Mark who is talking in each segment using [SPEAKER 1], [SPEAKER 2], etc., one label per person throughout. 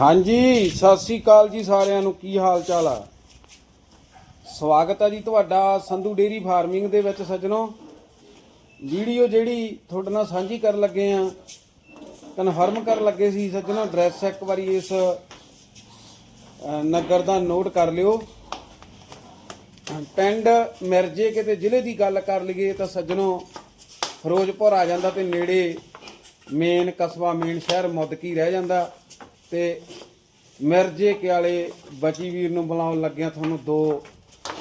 [SPEAKER 1] ਹਾਂਜੀ, ਸਤਿ ਸ੍ਰੀ ਅਕਾਲ ਜੀ ਸਾਰਿਆਂ ਨੂੰ। ਕੀ ਹਾਲ ਚਾਲ ਆ? ਸਵਾਗਤ ਆ ਜੀ ਤੁਹਾਡਾ ਸੰਧੂ ਡੇਰੀ ਫਾਰਮਿੰਗ ਦੇ ਵਿੱਚ ਸੱਜਣੋ। ਵੀਡੀਓ ਜਿਹੜੀ ਤੁਹਾਡੇ ਨਾਲ ਸਾਂਝੀ ਕਰਨ ਲੱਗੇ ਆ, ਕਨਫਰਮ ਕਰਨ ਲੱਗੇ ਸੀ ਸੱਜਣੋ, ਐਡਰੈਸ ਇੱਕ ਵਾਰੀ ਇਸ ਨਗਰ ਦਾ ਨੋਟ ਕਰ ਲਿਓ। ਪਿੰਡ ਮਿਰਜੇ ਕਿਤੇ ਜ਼ਿਲ੍ਹੇ ਦੀ ਗੱਲ ਕਰ ਲਈਏ ਤਾਂ ਸੱਜਣੋ, ਫਿਰੋਜ਼ਪੁਰ ਆ ਜਾਂਦਾ ਤੇ ਨੇੜੇ ਮੇਨ ਕਸਬਾ, ਮੇਨ ਸ਼ਹਿਰ ਮੁੱਦਕੀ ਰਹਿ ਜਾਂਦਾ। ਤੇ ਮਿਰਜੇ ਕੇ ਵਾਲੇ ਬਚੀ ਵੀਰ ਨੂੰ ਬੁਲਾਉਣ ਲੱਗਿਆ ਤੁਹਾਨੂੰ ਦੋ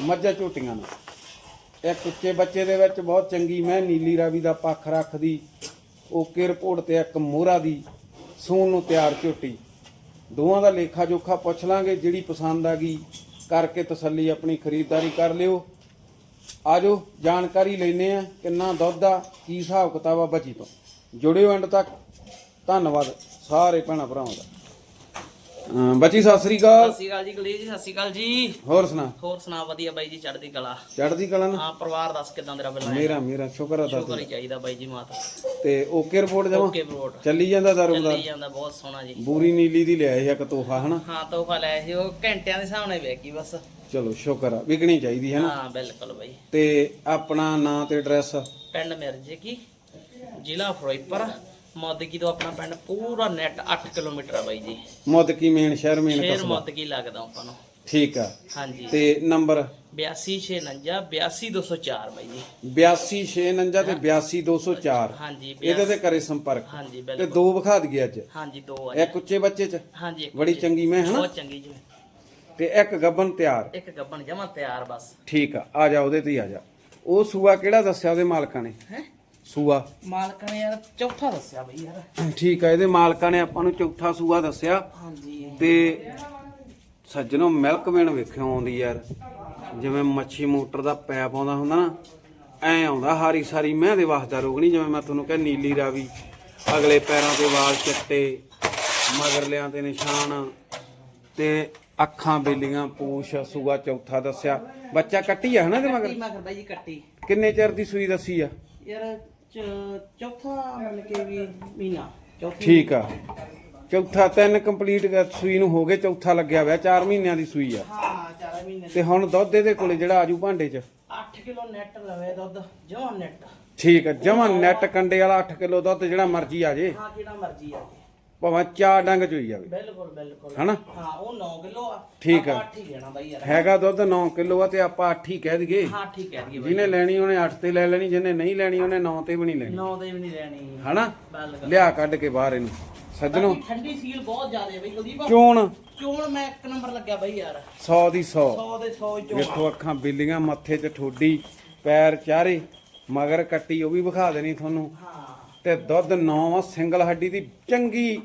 [SPEAKER 1] ਮੱਝਾਂ ਝੋਟੀਆਂ ਨੂੰ। ਇੱਕ ਉੱਚੇ ਬੱਚੇ ਦੇ ਵਿੱਚ ਬਹੁਤ ਚੰਗੀ ਮੈਂ ਨੀਲੀ ਰਾਵੀ ਦਾ ਪੱਖ ਰੱਖਦੀ ਓਕੇ ਰਿਪੋਰਟ ਤੇ ਇੱਕ ਮੋਹਰਾ ਦੀ ਸੂਣ ਨੂੰ ਤਿਆਰ ਝੋਟੀ। ਦੋਵਾਂ ਦਾ ਲੇਖਾ ਜੋਖਾ ਪੁੱਛ ਲਾਂਗੇ, ਜਿਹੜੀ ਪਸੰਦ ਆ ਗਈ, ਕਰਕੇ ਤਸੱਲੀ ਆਪਣੀ ਖਰੀਦਦਾਰੀ ਕਰ ਲਿਓ। ਆਜੋ, ਜਾਣਕਾਰੀ ਲੈਨੇ ਆ ਕਿੰਨਾ ਦੁੱਧ ਆ, ਕੀ ਹਿਸਾਬ ਕਿਤਾਬ ਆ ਬਚੀ ਤੋਂ। ਜੁੜਿਓ ਐਂਡ ਤੱਕ। ਧੰਨਵਾਦ ਸਾਰੇ ਭੈਣਾਂ ਭਰਾਵਾਂ ਦਾ। ਅਮ ਬਚੀ ਸਤਿ ਸ੍ਰੀ
[SPEAKER 2] ਸਤਿ
[SPEAKER 1] ਅਕਾਲ
[SPEAKER 2] ਸ਼੍ਰੀ ਅਕਾਲ ਜੀ ਗਲੀ ਜੀ ਸਤਿ ਸ਼੍ਰੀ ਅਕਾਲ ਜੀ।
[SPEAKER 1] ਹੋਰ ਸੁਣਾ।
[SPEAKER 2] ਹੋਰ ਸੁਣਾ ਵਧੀਆ ਬਾਈ ਜੀ ਚੜ੍ਹਦੀ ਕਲਾ।
[SPEAKER 1] ਚੜ੍ਹਦੀ ਕਲਾ ਨਾ?
[SPEAKER 2] ਹਾਂ ਪਰਿਵਾਰ ਦੱਸ ਕਿਦਾਂ ਤੇਰਾ ਬੱਲਾ
[SPEAKER 1] ਮੇਰਾ ਮੇਰਾ ਸ਼ੁਕਰ ਆ
[SPEAKER 2] ਸ਼ੁਕਰ ਹੀ ਚਾਹੀਦਾ ਬਾਈ ਜੀ ਮਾਤਾ।
[SPEAKER 1] ਤੇ ਓਕੇ ਰਿਪੋਰਟ ਜਮਾ?
[SPEAKER 2] ਓਕੇ ਬਰੋਡ
[SPEAKER 1] ਚੱਲੀ ਜਾਂਦਾ ਦਾਰੂਦਾਰ
[SPEAKER 2] ਚੱਲੀ ਜਾਂਦਾ ਬਹੁਤ ਸੋਹਣਾ ਜੀ।
[SPEAKER 1] ਬੂਰੀ ਨੀਲੀ ਦੀ ਲਿਆਏ ਇੱਕ ਤੋਹਫਾ ਹਨਾ?
[SPEAKER 2] ਹਾਂ ਤੋਹਫਾ ਲੈ ਸੀ ਉਹ ਘੰਟਿਆਂ ਦੇ ਹਿਸਾਬ ਨਾਲ ਵੇਖੀ ਬਸ।
[SPEAKER 1] ਚਲੋ ਸ਼ੁਕਰ ਆ ਵਿਕਣੀ ਚਾਹੀਦੀ ਹੈ ਨਾ
[SPEAKER 2] ਹਾਂ ਬਿਲਕੁਲ ਬਾਈ।
[SPEAKER 1] ਤੇ ਆਪਣਾ ਨਾਂ ਤੇ ਐਡਰੈਸ?
[SPEAKER 2] ਪਿੰਡ ਮਿਰਜੇ ਕੀ ਜ਼ਿਲ੍ਹਾ ਫਿਰੋਜ਼ਪੁਰ। ਮੋਦਕੀ ਤੋਂ ਆਪਣਾ ਪਿੰਡ ਪੂਰਾ ਨੈਟ 8 ਕਿਲੋਮੀਟਰ ਆ ਬਾਈ ਜੀ।
[SPEAKER 1] ਮੁੱਦਕੀ ਮੇਨ ਸ਼ਹਿਰ ਮੇਨ ਕਸਬਾ।
[SPEAKER 2] ਮੋਦਕੀ ਲੱਗਦਾ ਆਪਾਂ ਨੂੰ।
[SPEAKER 1] ਠੀਕ ਆ।
[SPEAKER 2] ਹਾਂਜੀ।
[SPEAKER 1] ਤੇ ਨੰਬਰ
[SPEAKER 2] 8249 82204 ਬਾਈ ਜੀ।
[SPEAKER 1] 8269 ਤੇ 82204
[SPEAKER 2] ਹਾਂਜੀ
[SPEAKER 1] ਇਹਦੇ ਤੇ ਕਰੇ ਸੰਪਰਕ।
[SPEAKER 2] ਹਾਂਜੀ
[SPEAKER 1] ਤੇ
[SPEAKER 2] ਬਿਲਕੁਲ।
[SPEAKER 1] ਦੋ ਵਿਖਾ ਦਈਏ ਅੱਜ।
[SPEAKER 2] ਹਾਂਜੀ ਦੋ ਆ
[SPEAKER 1] ਇੱਕ ਉੱਚੇ ਬੱਚੇ ਚ।
[SPEAKER 2] ਹਾਂਜੀ ਇੱਕ
[SPEAKER 1] ਬੜੀ ਚੰਗੀ ਮੈਂ ਹਨਾ?
[SPEAKER 2] ਬਹੁਤ ਚੰਗੀ ਜੀ
[SPEAKER 1] ਤੇ ਇੱਕ ਗੱਬਨ ਤਿਆਰ।
[SPEAKER 2] ਇੱਕ ਗੱਬਣ ਜਮਾ ਤਿਆਰ ਬਸ।
[SPEAKER 1] ਠੀਕ ਆ ਆ ਜਾ ਉਹਦੇ ਤੇ ਹੀ ਆ ਜਾ। ਉਹ ਸੂਆ ਕਿਹੜਾ ਦੱਸਿਆ ਉਹਦੇ ਮਾਲਕਾਂ ਨੇ?
[SPEAKER 2] ਹੈ?
[SPEAKER 1] ਸੂਆ।
[SPEAKER 2] ਮਾਲਕ ਨੇ ਯਾਰ ਚੌਥਾ ਦੱਸਿਆ ਬਈ ਯਾਰ।
[SPEAKER 1] ਠੀਕ ਆ ਇਹਦੇ ਮਾਲਕਾਂ ਨੇ ਆਪਾਂ ਨੂੰ ਚੌਥਾ ਸੂਆ ਦੱਸਿਆ।
[SPEAKER 2] ਹਾਂਜੀ।
[SPEAKER 1] ਤੇ ਸੱਜਣੋ ਮਿਲਕ ਵੇਣ ਵੇਖਿਓ ਆਉਂਦੀ ਯਾਰ। ਜਿਵੇਂ ਮੱਛੀ ਮੋਟਰ ਦਾ ਪੈਪ ਆਉਂਦਾ ਹੁੰਦਾ ਨਾ ਐ ਆਉਂਦਾ ਹਾਰੀ ਸਾਰੀ। ਮਹਿ ਦੇ ਵਾਸਤਾ ਰੋਗਣੀ ਜਿਵੇਂ ਮੈਂ ਤੁਹਾਨੂੰ ਕਿਹਾ ਨੀਲੀ ਰਾਵੀ। ਅਗਲੇ ਪੈਰਾਂ ਤੇ ਵਾਲ ਚਿੱਟੇ ਮਗਰਲਿਆਂ ਤੇ ਨਿਸ਼ਾਨ। ਤੇ ਅੱਖਾਂ ਬੇਲੀਆਂ ਪੂਛ ਸੂਆ ਚੌਥਾ ਦੱਸਿਆ। ਬੱਚਾ ਕੱਟੀ ਆ ਹਨਾ ਤੇ ਮਗਰ?
[SPEAKER 2] ਕੱਟੀ ਮਗਰ ਬਾਈ ਜੀ ਕੱਟੀ।
[SPEAKER 1] ਕਿੰਨੇ ਚਿਰ ਦੀ ਸੂਈ ਦੱਸੀ ਆ?
[SPEAKER 2] ਯਾਰ ਚ- ਚੌਥਾ ਮੰਨ ਕੇ ਵੀ ਮਹੀਨਾ ਚੌਥੀ
[SPEAKER 1] ਠੀਕ ਆ। ਚੌਥਾ ਤਿੰਨ ਕੰਪਲੀਟ ਸੂਈ ਨੂੰ ਹੋ ਗਏ ਚੌਥਾ ਲੱਗਿਆ ਹੋਇਆ 4 ਮਹੀਨਿਆਂ ਦੀ ਸੂਈ ਆ।
[SPEAKER 2] ਹਾਂ 4 ਮਹੀਨੇ
[SPEAKER 1] ਤੇ ਹੁਣ ਦੁੱਧ ਇਹਦੇ ਕੋਲੇ ਜਿਹੜਾ ਆਜੂ ਭਾਂਡੇ 'ਚ?
[SPEAKER 2] 8 ਕਿਲੋ ਨੈਟ ਲਵੇ ਦੁੱਧ ਜਮਾ ਨੈਟ।
[SPEAKER 1] ਠੀਕ ਹੈ ਜਮਾ ਨੈਟ ਕੰਡੇ ਵਾਲਾ 8 ਕਿਲੋ ਦੁੱਧ ਜਿਹੜਾ ਮਰਜ਼ੀ ਆ ਜੇ।
[SPEAKER 2] ਹਾਂ ਜਿਹੜਾ ਮਰਜ਼ੀ ਆ ਜੀ।
[SPEAKER 1] ਭਾਵੇਂ ਚਾਰ ਡੰਗ ਚ ਹੋਈ ਜਾਵੇ।
[SPEAKER 2] ਬਿਲਕੁਲ ਬਿਲਕੁਲ।
[SPEAKER 1] ਹਨਾ?
[SPEAKER 2] ਹਾਂ ਉਹ 9 ਕਿਲੋ ਆ।
[SPEAKER 1] ਠੀਕ ਆ।
[SPEAKER 2] ਆਪਾਂ ਅੱਠ ਹੀ ਲੈਣਾ ਬਾਈ ਯਾਰ।
[SPEAKER 1] ਹੈਗਾ ਦੁੱਧ 9 ਕਿਲੋ ਆ ਤੇ ਆਪਾਂ 8 ਹੀ ਕਹਿ ਦਈਏ।
[SPEAKER 2] ਹਾਂ ਠੀਕ ਹੈ ਜੀ ਬਾਈ।
[SPEAKER 1] ਜਿਹਨੇ ਲੈਣੀ ਉਹਨੇ 8 ਤੇ ਲੈ ਲੈਣੀ ਜਿਹਨੇ ਨਹੀਂ ਲੈਣੀ ਉਹਨੇ 9 ਤੇ ਵੀ ਨਹੀਂ ਲੈਣੀ।
[SPEAKER 2] 9 ਦੇ ਵੀ ਨਹੀਂ ਲੈਣੀ।
[SPEAKER 1] ਹਨਾ? ਲਿਆ ਕੱਢ ਕੇ ਬਾਹਰ ਇਹਨੂੰ। ਸੱਜਣੋ।
[SPEAKER 2] ਠੰਡੀ ਸੀਲ ਬਹੁਤ ਜ਼ਿਆਦਾ ਹੈ ਬਈ ਕੁਲਦੀਪ
[SPEAKER 1] ਚੋਣ।
[SPEAKER 2] ਚੋਣ ਮੈਂ ਇੱਕ ਨੰਬਰ ਲੱਗਿਆ ਬਈ ਯਾਰ।
[SPEAKER 1] 100 ਦੀ 100
[SPEAKER 2] 100 ਦੇ 100 ਚੋਣ।
[SPEAKER 1] ਵੇਖੋ ਅੱਖਾਂ ਬਿੱਲੀਆਂ ਮੱਥੇ 'ਚ ਠੋਡੀ ਪੈਰ ਚਾਰੇ ਮਗਰ ਕੱਟੀ ਉਹ ਵੀ ਵਿਖਾ ਦੇਣੀ ਤੁਹਾਨੂੰ।
[SPEAKER 2] ਹਾਂ।
[SPEAKER 1] ਤੇ ਦੁੱਧ 9 ਆ ਸਿੰਗਲ ਹੱਡੀ ਦੀ ਚੰਗੀ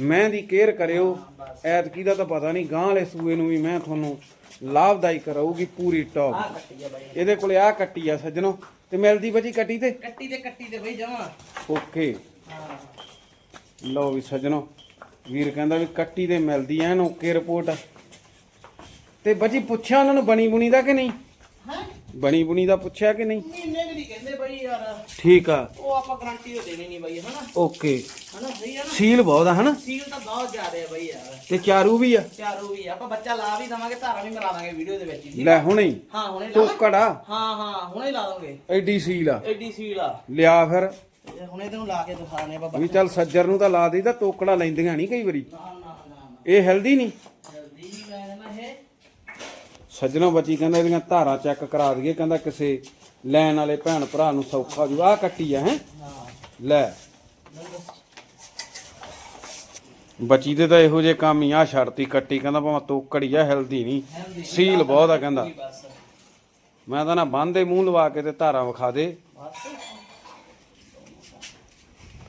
[SPEAKER 1] ਮੈਂ ਦੀ ਕੇਅਰ ਕਰਿਓ। ਐਤਕੀ ਦਾ ਤਾਂ ਪਤਾ ਨਹੀਂ ਗਾਂ ਵਾਲੇ ਸੂਏ ਨੂੰ ਵੀ ਮੈਂ ਤੁਹਾਨੂੰ ਲਾਭਦਾਇਕ ਰਹੂਗੀ ਪੂਰੀ ਟੌਪ। ਇਹਦੇ ਕੋਲੇ ਆ ਕੱਟੀ ਆ ਸੱਜਣੋ। ਤੇ ਮਿਲਦੀ ਬਜੀ ਕੱਟੀ ਤੇ?
[SPEAKER 2] ਕੱਟੀ ਤੇ ਕੱਟੀ ਤੇ ਬਈ ਜਮਾ।
[SPEAKER 1] ਓਕੇ। ਲਓ ਵੀ ਸੱਜਣੋ ਵੀਰ ਕਹਿੰਦਾ ਵੀ ਕੱਟੀ ਤੇ ਮਿਲਦੀ ਐਨ ਓਕੇ ਰਿਪੋਰਟ। ਤੇ ਬਜੀ ਪੁੱਛਿਆ ਉਹਨਾਂ ਨੂੰ ਬਣੀ ਬੁਣੀ ਦਾ ਕਿ ਨਹੀਂ?
[SPEAKER 2] ਹੈ?
[SPEAKER 1] ਬਣੀ ਬੁਣੀ ਦਾ ਪੁੱਛਿਆ ਕਿ ਨਹੀਂ?
[SPEAKER 2] ਮਹੀਨੇ ਦੀ ਕਹਿੰਦੇ ਬਈ ਯਾਰ।
[SPEAKER 1] ਠੀਕ ਆ।
[SPEAKER 2] ਉਹ ਆਪਾਂ ਗਾਰੰਟੀ ਉਹ ਦੇਣੀ ਨਹੀਂ ਬਈ ਹਨਾ?
[SPEAKER 1] ਓਕੇ।
[SPEAKER 2] ਹਨਾ ਸਹੀ ਆ ਨਾ?
[SPEAKER 1] ਸੀਲ ਬਹੁਤ ਆ ਹਨਾ?
[SPEAKER 2] ਸੀਲ ਤਾਂ ਬਹੁਤ ਜ਼ਿਆਦਾ ਹੈ ਬਈ ਯਾਰ।
[SPEAKER 1] ਤੇ ਚਾਰੂ ਵੀ ਆ।
[SPEAKER 2] ਚਾਰੂ ਵੀ ਆ, ਆਪਾਂ ਬੱਚਾ ਲਾ ਵੀ ਦਵਾਂਗੇ ਧਾਰਾ ਵੀ ਮਰਾ ਦਾਂਗੇ ਵੀਡੀਓ ਦੇ ਵਿੱਚ ਹੀ।
[SPEAKER 1] ਲੈ ਹੁਣੇ ਹੀ।
[SPEAKER 2] ਹਾਂ ਹੁਣੇ ਲਾ
[SPEAKER 1] ਟੋਕੜ ਆ
[SPEAKER 2] ਹਾਂ ਹਾਂ ਹੁਣੇ ਲਾ ਦਾਂਗੇ।
[SPEAKER 1] ਐਡੀ ਸੀਲ ਆ।
[SPEAKER 2] ਐਡੀ ਸੀਲ ਆ।
[SPEAKER 1] ਲਿਆ ਫਿਰ।
[SPEAKER 2] ਇਹ ਹੁਣੇ ਤੈਨੂੰ ਲਾ ਕੇ ਦਿਖਾਣੇ ਆਪਾਂ
[SPEAKER 1] ਵੀ ਚੱਲ ਸੱਜਰ ਨੂੰ ਤਾਂ ਲਾ ਦੇਈਦਾ ਤੋਕੜਾ ਲੈਂਦੀਆਂ ਨਹੀਂ ਕਈ ਵਾਰੀ।
[SPEAKER 2] ਨਾ ਨਾ ਨਾ ਨਾ।
[SPEAKER 1] ਇਹ ਹੈਲਦੀ ਨਹੀਂ? ਸੱਜਣੋਂ ਬਚੀ ਕਹਿੰਦਾ ਇਹਦੀਆਂ ਧਾਰਾਂ ਚੈੱਕ ਕਰਾ ਦਈਏ, ਕਹਿੰਦਾ ਕਿਸੇ ਲੈਣ ਵਾਲੇ ਭੈਣ ਭਰਾ ਨੂੰ ਸੌਖਾ ਜੂ। ਆ ਕੱਟੀ ਆ, ਹੈ? ਲੈ। ਬੱਚੀ ਦੇ ਤਾਂ ਇਹੋ ਜੇ ਕੰਮ ਹੀ ਆ ਛੜਤੀ ਕੱਟੀ, ਕਹਿੰਦਾ ਭਾਵੇਂ ਤੋਕੜੀ ਆ ਹੈਲਦੀ ਨਹੀਂ। ਸੀਲ ਬਹੁਤ ਆ, ਕਹਿੰਦਾ। ਮੈਂ ਤਾਂ ਨਾ ਬੰਦੇ ਮੂੰਹ ਲਵਾ ਕੇ ਤੇ ਧਾਰਾਂ ਵਿਖਾ ਦੇ।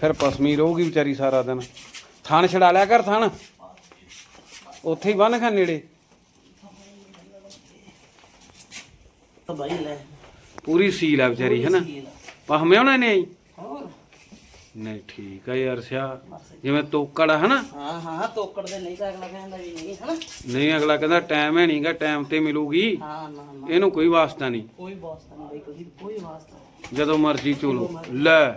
[SPEAKER 1] ਫਿਰ ਪਸਮੀ ਰਹੂਗੀ ਵਿਚਾਰੀ ਸਾਰਾ ਦਿਨ। ਥਣ ਛਡਾ ਲਿਆ ਕਰ ਥਣ। ਉੱਥੇ ਹੀ ਬੰਨ ਖਾ ਨੇੜੇ।
[SPEAKER 2] ਤਾਂ ਬਾਈ ਲੈ।
[SPEAKER 1] ਪੂਰੀ ਸੀਲ ਆ ਵਿਚਾਰੀ ਹੈ ਨਾ
[SPEAKER 2] ਸੀਲ ਆ।
[SPEAKER 1] ਪਹਮੇ ਉਹਨਾਂ ਨੇ ਆਈ?
[SPEAKER 2] ਹੋਰ?
[SPEAKER 1] ਨਹੀਂ ਠੀਕ ਆ ਯਾਰ ਸਿਆ। ਜਿਵੇਂ ਤੋਕੜ ਆ ਹਨਾ?
[SPEAKER 2] ਹਾਂ ਹਾਂ ਤੋਕੜ ਦੇ ਨਹੀਂ ਤਾਂ ਅਗਲਾ ਕਹਿੰਦਾ ਵੀ ਨਹੀਂ ਹਨਾ?
[SPEAKER 1] ਨਹੀਂ ਅਗਲਾ ਕਹਿੰਦਾ ਟਾਈਮ ਹੈ ਨਹੀਂਗਾ ਟਾਈਮ ਤੇ ਮਿਲੂਗੀ।
[SPEAKER 2] ਹਾਂ ਨਾ ਨਾ।
[SPEAKER 1] ਇਹਨੂੰ ਕੋਈ ਵਾਸਤਾ ਨਹੀਂ।
[SPEAKER 2] ਕੋਈ ਵਾਸਤਾ ਨਹੀਂ ਬਈ ਕੋਈ ਕੋਈ ਵਾਸਤਾ।
[SPEAKER 1] ਜਦੋਂ ਮਰਜ਼ੀ ਚੋਲੋ। ਲੈ।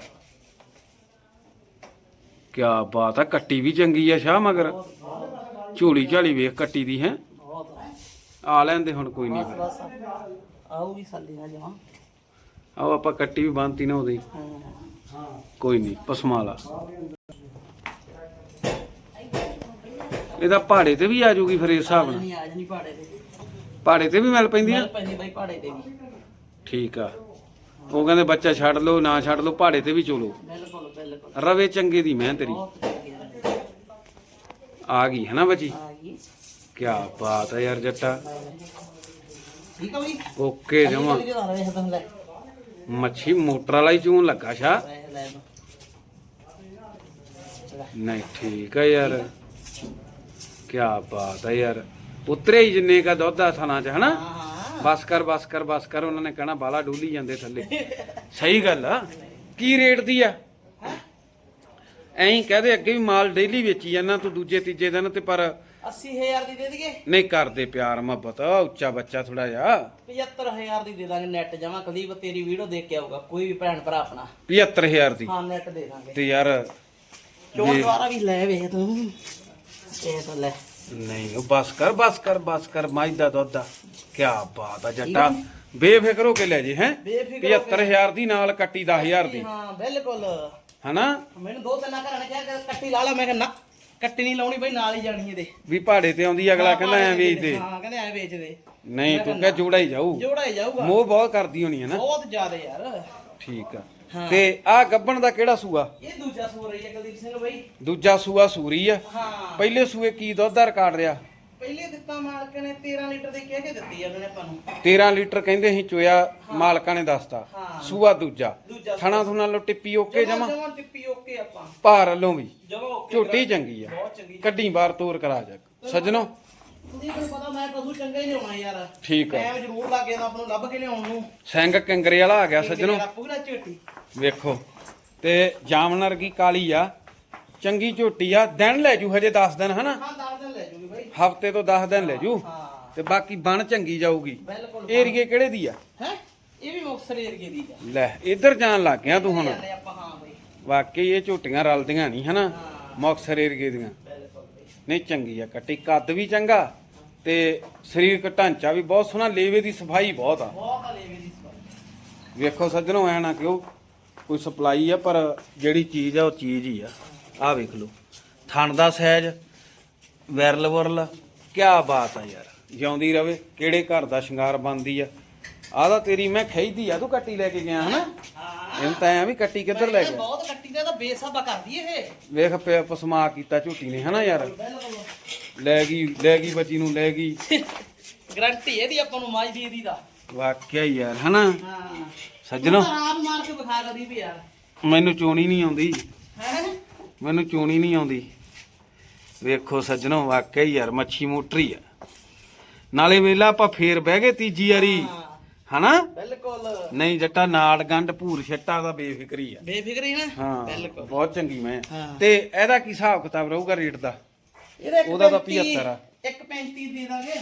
[SPEAKER 1] ਕੀ ਬਾਤ ਆ ਕੱਟੀ ਵੀ ਚੰਗੀ ਆ ਸ਼ਾਹ ਮਗਰ। ਝੋਲੀ ਝਾਲੀ ਵੇਖ ਕੱਟੀ ਦੀ ਹੈ? ਆ ਲੈਂਦੇ ਹੁਣ ਕੋਈ ਨਹੀਂ।
[SPEAKER 2] ਜਮਾ
[SPEAKER 1] ਆਓ ਆਪਾਂ ਕੱਟੀ ਵੀ ਬੰਨਤੀ ਨਾ ਉਹਦੀ। ਕੋਈ ਨਹੀਂ ਪਸਮਾ ਲਾ। ਇਹਦਾ ਪਹਾੜੇ ਤੇ ਵੀ ਆ ਜਾਊਗੀ ਫਿਰ ਇਸ ਹਿਸਾਬ ਨਾਲ।
[SPEAKER 2] ਨਹੀਂ ਆਜ ਨਹੀਂ ਪਾੜੇ ਤੇ।
[SPEAKER 1] ਪਹਾੜੇ ਤੇ ਵੀ ਮਿਲ ਪੈਂਦੀ ਆ?
[SPEAKER 2] ਮਿਲ ਪੈਂਦੀ ਬਾਈ ਪਾੜੇ ਤੇ ਵੀ।
[SPEAKER 1] ਠੀਕ ਆ। ਉਹ ਕਹਿੰਦੇ ਬੱਚਾ ਛੱਡ ਲਓ ਨਾ ਛੱਡ ਲਓ ਪਹਾੜੇ ਤੇ ਵੀ ਚਲੋ।
[SPEAKER 2] ਬਿਲਕੁਲ ਬਿਲਕੁਲ।
[SPEAKER 1] ਰਵੇ ਚੰਗੇ ਦੀ ਮੈਂ ਤੇਰੀ।
[SPEAKER 2] ਬਹੁਤ ਆ।
[SPEAKER 1] ਆ ਗਈ ਹੈ ਨਾ ਬੱਚੀ?
[SPEAKER 2] ਆ ਗਈ।
[SPEAKER 1] ਕੀ ਬਾਤ ਹੈ ਯਾਰ ਜੱਟਾ।
[SPEAKER 2] ਠੀਕ ਆ ਬਈ
[SPEAKER 1] ਓਕੇ ਜਮਾ। ਮੱਛੀ ਮੋਟਰ ਵਾਲਾ ਹੀ ਚੂਨ ਲੱਗਾ ਸ਼ਾ। ਨਹੀਂ ਠੀਕ ਹੈ ਯਾਰ। ਕੀ ਬਾਤ ਹੈ ਯਾਰ। ਉਤਰੇ ਹੀ ਜਿੰਨੇ ਕਾ ਦੁੱਧ ਆ ਥਾਣਾ ਚ ਹਨਾ? ਬਸ ਕਰ ਬਸ ਕਰ ਬਸ ਕਰ ਉਹਨਾਂ ਨੇ ਕਹਿਣਾ ਬਾਲਾ ਡੋਲੀ ਜਾਂਦੇ ਥੱਲੇ। ਸਹੀ ਗੱਲ ਆ। ਕੀ ਰੇਟ ਦੀ ਆ? ਐਂ ਕਹਦੇ ਅੱਗੇ ਵੀ ਮਾਲ ਡੇਲੀ ਵੇਚੀ ਜਾਂਦਾ ਤੂੰ ਦੂਜੇ ਤੀਜੇ ਦਿਨ ਤੇ ਪਰ
[SPEAKER 2] 80000 ਦੀ ਦੇ ਦਈਏ।
[SPEAKER 1] ਨਹੀਂ ਕਰਦੇ ਪਿਆਰ ਮੁਹੱਬਤ ਉੱਚਾ ਬੱਚਾ ਥੋੜਾ ਜਿਹਾ।
[SPEAKER 2] 75000 ਦੀ ਦੇ ਦਾਂਗੇ ਨੈਟ ਜਮਾ। ਕੁਲਦੀਪ ਤੇਰੀ ਵੀਡੀਓ ਦੇਖ ਕੇ ਆਊਗਾ ਕੋਈ ਵੀ ਭੈਣ ਭਰਾ ਆਪਣਾ।
[SPEAKER 1] 75000 ਦੀ।
[SPEAKER 2] ਹਾਂ ਨੈਟ ਦੇ ਦਾਂਗੇ।
[SPEAKER 1] ਤੇ ਯਾਰ
[SPEAKER 2] ਚੋਣ ਦੁਆਰਾ ਵੀ ਲੈ ਵੇਖ ਤੂੰ। ਇਹ ਤਾਂ ਲੈ।
[SPEAKER 1] ਨਹੀਂ ਉਹ ਬਸ ਕਰ ਬਸ ਕਰ ਬਸ ਕਰ ਮਾਈ ਦਾ ਦੁੱਧ ਦਾ ਕੀ ਬਾਤ ਆ ਜੱਟਾ। ਬੇਫਿਕਰ ਹੋ ਕੇ ਲੈ ਜੇ ਹੈ?
[SPEAKER 2] ਬੇਫਿਕਰ ਹੋ ਕੇ।
[SPEAKER 1] 75000 ਦੀ ਨਾਲ ਕੱਟੀ 10000 ਦੀ।
[SPEAKER 2] ਹਾਂ ਬਿਲਕੁਲ।
[SPEAKER 1] ਹਨਾ?
[SPEAKER 2] ਮੈਨੂੰ ਦੋ ਤਿੰਨ ਘਰਾਂ ਨੇ ਕਿਹਾ ਕਿ ਕੱਟੀ ਲਾ ਲਾ। ਮੈਂ ਕਿਹਾ ਨਾ। ਕੱਟੀ ਨਹੀਂ ਲਾਉਣੀ ਬਈ ਨਾਲ ਹੀ ਜਾਣੀ ਇਹਦੇ।
[SPEAKER 1] ਵੀ ਪਹਾੜੇ ਤੇ ਆਉਂਦੀ ਅਗਲਾ ਕਹਿੰਦਾ ਐ ਵੇਚ ਦੇ
[SPEAKER 2] ਹਾਂ ਕਹਿੰਦੇ ਐ ਵੇਚ ਦੇ
[SPEAKER 1] ਨਹੀਂ ਤੂੰ ਕਹ ਜੋੜਾ ਹੀ ਜਾਊ।
[SPEAKER 2] ਜੋੜਾ ਹੀ ਜਾਊਗਾ।
[SPEAKER 1] ਮੋਹ ਬਹੁਤ ਕਰਦੀ ਹੋਣੀ ਹੈ ਨਾ।
[SPEAKER 2] ਬਹੁਤ ਜ਼ਿਆਦਾ ਯਾਰ।
[SPEAKER 1] ਠੀਕ ਆ। ਤੇ ਆ ਗੱਬਣ ਦਾ ਕਿਹੜਾ ਸੂਆ?
[SPEAKER 2] ਇਹ ਦੂਜਾ ਸੂਰ ਹੈ ਕੁਲਦੀਪ ਸਿੰਘ ਬਈ।
[SPEAKER 1] ਦੂਜਾ ਸੂਆ ਸੂਰੀ ਆ।
[SPEAKER 2] ਹਾਂ।
[SPEAKER 1] ਪਹਿਲੇ ਸੂਏ ਕੀ ਦੁੱਧ ਦਾ ਰਿਕਾਰਡ ਰਿਹਾ?
[SPEAKER 2] ਪਹਿਲੇ ਦਿੱਤਾ ਮਾਲਕ ਨੇ 13 ਲੀਟਰ ਦੇ ਕਹਿ ਕੇ ਦਿੱਤੀ ਆ ਉਹਨੇ ਆਪਾਂ ਨੂੰ।
[SPEAKER 1] 13 ਲੀਟਰ ਕਹਿੰਦੇ ਸੀ ਚੋਇਆ ਮਾਲਕਾਂ ਨੇ ਦੱਸਤਾ।
[SPEAKER 2] ਹਾਂ।
[SPEAKER 1] ਸੂਆ ਦੂਜਾ।
[SPEAKER 2] ਦੂਜਾ
[SPEAKER 1] ਥਣਾ ਥੁਣਾ ਲੋ ਟਿੱਪੀ ਓਕੇ ਜਮਾ
[SPEAKER 2] ਜਮਾ? ਟਿੱਪੀ ਓਕੇ ਆਪਾਂ।
[SPEAKER 1] ਭਾਰ ਵੱਲੋਂ ਵੀ।
[SPEAKER 2] ਜਮਾ ਓਕੇ
[SPEAKER 1] ਝੋਟੀ ਚੰਗੀ ਆ।
[SPEAKER 2] ਬਹੁਤ ਚੰਗੀ।
[SPEAKER 1] ਕੱਢੀ ਬਾਹਰ ਤੋਰ ਕਰਾ ਜਾ। ਸੱਜਣੋ।
[SPEAKER 2] ਤੁਸੀਂ ਮੈਨੂੰ ਪਤਾ ਮੈਂ ਪਸ਼ੂ ਚੰਗਾ ਹੀ ਲਿਆਉਣਾ ਯਾਰ।
[SPEAKER 1] ਠੀਕ ਆ।
[SPEAKER 2] ਟਾਈਮ ਜ਼ਰੂਰ ਲੱਗ ਜਾਂਦਾ ਆਪਾਂ ਨੂੰ ਲੱਭ ਕੇ ਲਿਆਉਣ ਨੂੰ।
[SPEAKER 1] ਸਿੰਘ ਕੰਗਰੇ ਵਾਲਾ ਆ ਗਿਆ ਸੱਜਣੋ।
[SPEAKER 2] ਪੂਰਾ ਝੋਟੀ।
[SPEAKER 1] ਵੇਖੋ। ਤੇ ਜਾਮਨਰ ਕੀ ਕਾਲੀ ਆ। ਚੰਗੀ ਝੋਟੀ ਆ। ਦਿਨ ਲੈ ਜੂ ਹਜੇ 10 ਦਿਨ ਹਨਾ?
[SPEAKER 2] ਹਾਂ ਦਸ ਲੈ
[SPEAKER 1] ਹਫ਼ਤੇ ਤੋਂ 10 ਦਿਨ ਲੈ ਜੂ।
[SPEAKER 2] ਹਾਂ
[SPEAKER 1] ਤੇ ਬਾਕੀ ਬਣ ਚੰਗੀ ਜਾਊਗੀ।
[SPEAKER 2] ਬਿਲਕੁਲ
[SPEAKER 1] ਏਰੀਏ ਕਿਹੜੇ ਦੀ ਆ?
[SPEAKER 2] ਹੈ? ਇਹ ਵੀ ਮੁਕਸਰ ਏਰੀਏ ਦੀ ਆ।
[SPEAKER 1] ਲੈ ਇੱਧਰ ਜਾਣ ਲੱਗ ਗਿਆ ਤੂੰ ਹੁਣ।
[SPEAKER 2] ਜਾਂਦੇ ਆਪਾਂ ਹਾਂ ਬਈ।
[SPEAKER 1] ਵਾਕਈ ਇਹ ਝੋਟੀਆਂ ਰਲਦੀਆਂ ਨਹੀਂ ਹਨਾ?
[SPEAKER 2] ਹਾਂ।
[SPEAKER 1] ਮੁਕਤਸਰ ਏਰੀਏ ਦੀਆਂ।
[SPEAKER 2] ਬਿਲਕੁਲ ਬਈ।
[SPEAKER 1] ਨਹੀਂ ਚੰਗੀ ਆ ਕੱਟੀ। ਕੱਦ ਵੀ ਚੰਗਾ ਤੇ ਸਰੀਰਕ ਢਾਂਚਾ ਵੀ ਬਹੁਤ ਸੋਹਣਾ ਲੇਵੇ ਦੀ ਸਫ਼ਾਈ ਬਹੁਤ ਆ।
[SPEAKER 2] ਬਹੁਤ ਦੀ
[SPEAKER 1] ਵੇਖੋ ਸੱਜਣੋ ਐ ਨਾ ਕਿਉਂ ਕੋਈ ਸਪਲਾਈ ਆ ਪਰ ਜਿਹੜੀ ਚੀਜ਼ ਆ ਉਹ ਚੀਜ਼ ਹੀ ਆ। ਆ ਵੇਖ ਲਓ। ਥਣ ਦਾ ਸਾਈਜ਼ ਵਿਰਲ ਵਰਲ ਕੀ ਬਾਤ ਆ ਯਾਰ। ਜਿਉਂਦੀ ਰਵੇ ਕਿਹੜੇ ਘਰ ਦਾ ਸ਼ਿੰਗਾਰ ਬਣਦੀ ਆ। ਆਹ ਤਾਂ ਤੇਰੀ ਮੈਂ ਖਈਦੀ ਆ ਤੂੰ ਕੱਟੀ ਲੈ ਕੇ ਗਿਆ ਹਨਾ?
[SPEAKER 2] ਹਾਂ।
[SPEAKER 1] ਇਹਨੂੰ ਤਾਂ ਐ ਵੀ ਕੱਟੀ ਕਿੱਧਰ ਲੈ ਗਿਆ?
[SPEAKER 2] ਬਹੁਤ ਕੱਟੀ ਦਾ ਤਾਂ ਬੇਸਾਬਾ ਕਰਦੀ ਇਹ।
[SPEAKER 1] ਵੇਖ ਪਿਆ ਪਸਮਾ ਕੀਤਾ ਝੂਟੀ ਨੇ ਹਨਾ ਯਾਰ? ਲੈ ਗਈ ਲੈ ਗਈ ਬੱਚੀ ਨੂੰ ਲੈ ਗਈ।
[SPEAKER 2] ਗਰੰਟੀ ਇਹਦੀ ਆਪਾਂ ਨੂੰ ਮਾਜ ਦੀ ਇਹਦੀ ਦਾ।
[SPEAKER 1] ਵਾਕਿਆ ਹੀ ਯਾਰ ਹਨਾ?
[SPEAKER 2] ਹਾਂ।
[SPEAKER 1] ਸੱਜਣੋ।
[SPEAKER 2] ਆਰਾਮ ਮਾਰ ਕੇ ਵਿਖਾ ਕਦੀ ਵੀ ਯਾਰ।
[SPEAKER 1] ਮੈਨੂੰ ਚੋਣੀ ਨਹੀਂ ਆਉਂਦੀ।
[SPEAKER 2] ਹੈ?
[SPEAKER 1] ਮੈਨੂੰ ਚੋਣੀ ਨਹੀਂ ਆਉਂਦੀ। ਵੇਖੋ ਸੱਜਣੋ ਵਾਕਿਆ ਹੀ ਯਾਰ ਮੱਛੀ ਮੋਟਰੀ ਆ। ਨਾਲੇ ਵੇਲਾ ਆਪਾਂ ਫੇਰ ਬਹਿ ਗਏ ਤੀਜੀ ਵਾਰੀ। ਹਨਾ?
[SPEAKER 2] ਬਿਲਕੁਲ।
[SPEAKER 1] ਨਹੀਂ ਜੱਟਾ ਨਾੜ ਗੰਢ ਭੂਰ ਛੱਟਾ ਦਾ ਬੇਫਿਕਰੀ ਆ।
[SPEAKER 2] ਬੇਫਿਕਰੀ ਨਾ?
[SPEAKER 1] ਹਾਂ
[SPEAKER 2] ਬਿਲਕੁਲ।
[SPEAKER 1] ਬਹੁਤ ਚੰਗੀ ਮੈਂ। ਤੇ ਇਹਦਾ ਕੀ ਹਿਸਾਬ ਕਿਤਾਬ ਰਹੂਗਾ ਰੇਟ ਦਾ?
[SPEAKER 2] ਇਹਦਾ ਇੱਕ
[SPEAKER 1] ਉਹਦਾ ਤਾਂ
[SPEAKER 2] 35
[SPEAKER 1] 75 ਆ।
[SPEAKER 2] ਇੱਕ 35 ਦੇ ਦਾਂਗੇ।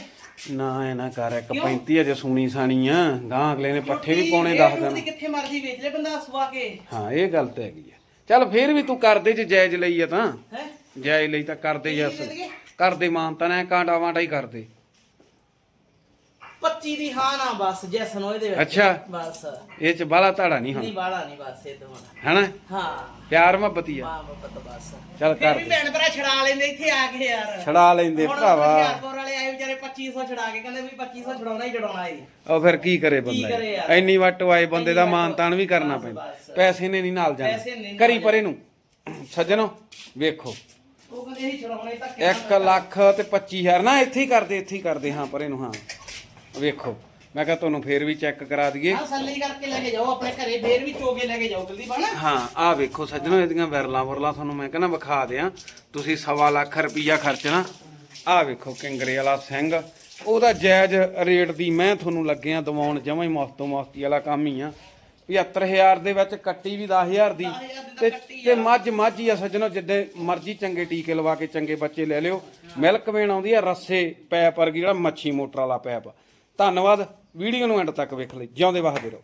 [SPEAKER 1] ਨਾ ਇਹ ਨਾ ਕਰ ਇੱਕ
[SPEAKER 2] ਕਿਉਂ?
[SPEAKER 1] 35 ਅਜੇ ਸੂਣੀ ਸਾਣੀ ਆ। ਗਾਂ ਅਗਲੇ ਨੇ ਪੱਠੇ ਵੀ ਪਾਉਣੇ ਦੱਸ ਦੇਣ
[SPEAKER 2] ਕਿੱਥੇ ਮਰਜ਼ੀ ਵੇਚ ਲੈ ਬੰਦਾ ਸਵਾ ਕੇ।
[SPEAKER 1] ਹਾਂ ਇਹ ਗੱਲ ਤਾਂ ਹੈਗੀ ਆ। ਚੱਲ ਫੇਰ ਵੀ ਤੂੰ ਕਰਦੇ ਜੇ ਜਾਇਜ਼ ਲਈ ਆ ਤਾਂ।
[SPEAKER 2] ਹੈ?
[SPEAKER 1] ਜਾਇਜ਼ ਲਈ ਤਾਂ ਕਰਦੇ ਯਸ? ਕਰਦੇ ਮਾਨਤਾ ਨੇ ਕਾਂਟਾ ਵਾਂਟਾ ਹੀ ਕਰਦੇ।
[SPEAKER 2] 25 ਦੀ ਹਾਂ ਨਾ ਬਸ ਜੈਸਨ ਉਹਦੇ ਵਿੱਚ।
[SPEAKER 1] ਅੱਛਾ।
[SPEAKER 2] ਬਸ।
[SPEAKER 1] ਇਹ ਚ ਬਾਲਾ ਧਾੜਾ ਨਹੀਂ
[SPEAKER 2] ਨਹੀਂ
[SPEAKER 1] ਹੁਣ।
[SPEAKER 2] ਬਾਲਾ ਨਹੀਂ ਬਸ ਇਹ ਤੋਂ
[SPEAKER 1] ਹਨਾ?
[SPEAKER 2] ਹਾਂ।
[SPEAKER 1] ਪਿਆਰ ਮੁਹੱਬਤੀ ਆ।
[SPEAKER 2] ਮਾਂ ਮੁਹੱਬਤ ਬਸ।
[SPEAKER 1] ਚੱਲ
[SPEAKER 2] ਫਿਰ
[SPEAKER 1] ਕਰ
[SPEAKER 2] ਵੀ
[SPEAKER 1] ਦੇ।
[SPEAKER 2] ਭੈਣ ਭਰਾ ਛੜਾ ਲੈਂਦੇ ਇੱਥੇ ਆ ਕੇ ਯਾਰ।
[SPEAKER 1] ਛੜਾ ਲੈਂਦੇ
[SPEAKER 2] ਹੁਣ
[SPEAKER 1] ਭਰਾਵਾ।
[SPEAKER 2] ਹੁਸ਼ਿਆਰਪੁਰ ਵਾਲੇ ਆਏ ਵਿਚਾਰੇ 2500 ਛੜਾ ਕੇ ਕਹਿੰਦੇ ਵੀ 2500 ਛਡਾਉਣਾ ਹੀ ਛਡਾਉਣਾ ਏ।
[SPEAKER 1] ਉਹ ਫਿਰ ਕੀ ਕਰੇ
[SPEAKER 2] ਕੀ ਕਰੇ
[SPEAKER 1] ਬੰਦਾ
[SPEAKER 2] ਯਾਰ?
[SPEAKER 1] ਐਨੀ ਵੱਟ ਆਏ ਬੰਦੇ ਦਾ
[SPEAKER 2] ਵੱਟ
[SPEAKER 1] ਮਾਨਤਾਨ ਵੀ ਕਰਨਾ ਪੈਂਦਾ।
[SPEAKER 2] ਬਸ।
[SPEAKER 1] ਪੈਸੇ ਨੇ ਨਹੀਂ ਨਾਲ
[SPEAKER 2] ਪੈਸੇ ਨੇ
[SPEAKER 1] ਜਾਣਾ
[SPEAKER 2] ਨਹੀਂ
[SPEAKER 1] ਕਰੀ
[SPEAKER 2] ਨਾਲ
[SPEAKER 1] ਪਰੇ ਨੂੰ। ਸੱਜਣੋ ਵੇਖੋ।
[SPEAKER 2] ਉਹ ਕਹਿੰਦੇ ਇਹ ਛਡਾਉਣਾ ਹੀ ਧੱਕੇ
[SPEAKER 1] 1 ਲੱਖ ਤੇ 25000 ਨਾ ਇੱਥੇ ਹੀ ਕਰਦੇ ਇੱਥੇ ਹੀ ਕਰਦੇ। ਹਾਂ ਪਰੇ ਨੂੰ ਹਾਂ। ਵੇਖੋ ਮੈਂ ਕਿਹਾ ਤੁਹਾਨੂੰ ਫੇਰ ਵੀ ਚੈੱਕ ਕਰਾ ਦਈਏ।
[SPEAKER 2] ਹਾਂ ਸੱਲੀ ਕਰਕੇ ਲੈ ਕੇ ਜਾਓ ਆਪਣੇ ਘਰੇ। ਫੇਰ ਵੀ ਚੋਗੇ ਲੈ ਕੇ ਜਾਓ ਜਲਦੀ ਬਣਾ।
[SPEAKER 1] ਹਾਂ ਆਹ ਵੇਖੋ ਸੱਜਣੋ ਇਹਦੀਆਂ ਵਿਰਲਾ ਵਰਲਾ ਤੁਹਾਨੂੰ ਮੈਂ ਕਹਿੰਦਾ ਵਿਖਾ ਦਿਆਂ। ਤੁਸੀਂ ਸਵਾ ਲੱਖ ਰੁਪਈਆ ਖਰਚਣਾ। ਆਹ ਵੇਖੋ ਕਿੰਗਰੇ ਵਾਲਾ ਸਿੰਘ। ਉਹਦਾ ਜਾਇਜ਼ ਰੇਟ ਦੀ ਮੈਂ ਤੁਹਾਨੂੰ ਲੱਗਿਆ ਦਿਵਾਉਣ ਜਮਾਂ ਹੀ ਮਸਤੋ ਮਸਤੀ ਵਾਲਾ ਕੰਮ ਹੀ ਆ। 75000 ਦੇ ਵਿੱਚ ਕੱਟੀ ਵੀ 10000 ਦੀ।
[SPEAKER 2] 10,000 ਦੀ ਤਾਂ
[SPEAKER 1] ਤੇ ਮੱਝ ਮੱਝ ਹੀ ਆ ਸੱਜਣੋ ਜਿੱਦੇ ਮਰਜ਼ੀ ਚੰਗੇ ਟੀਕੇ ਲਵਾ ਕੇ ਚੰਗੇ ਬੱਚੇ ਲੈ ਲਿਓ। ਮਿਲਕ ਵੇਣ ਆਉਂਦੀ ਆ ਰੱਸੇ ਪੈਪ ਵਰਗੀ ਜਿਹੜਾ ਮੱਛੀ ਮੋਟਰ ਵਾਲਾ ਪੈਪ। ਧੰਨਵਾਦ ਵੀਡੀਓ ਨੂੰ ਐਂਡ ਤੱਕ ਵੇਖ ਲਈ। ਜਿਉਂਦੇ ਵਸਦੇ ਰਹੋ।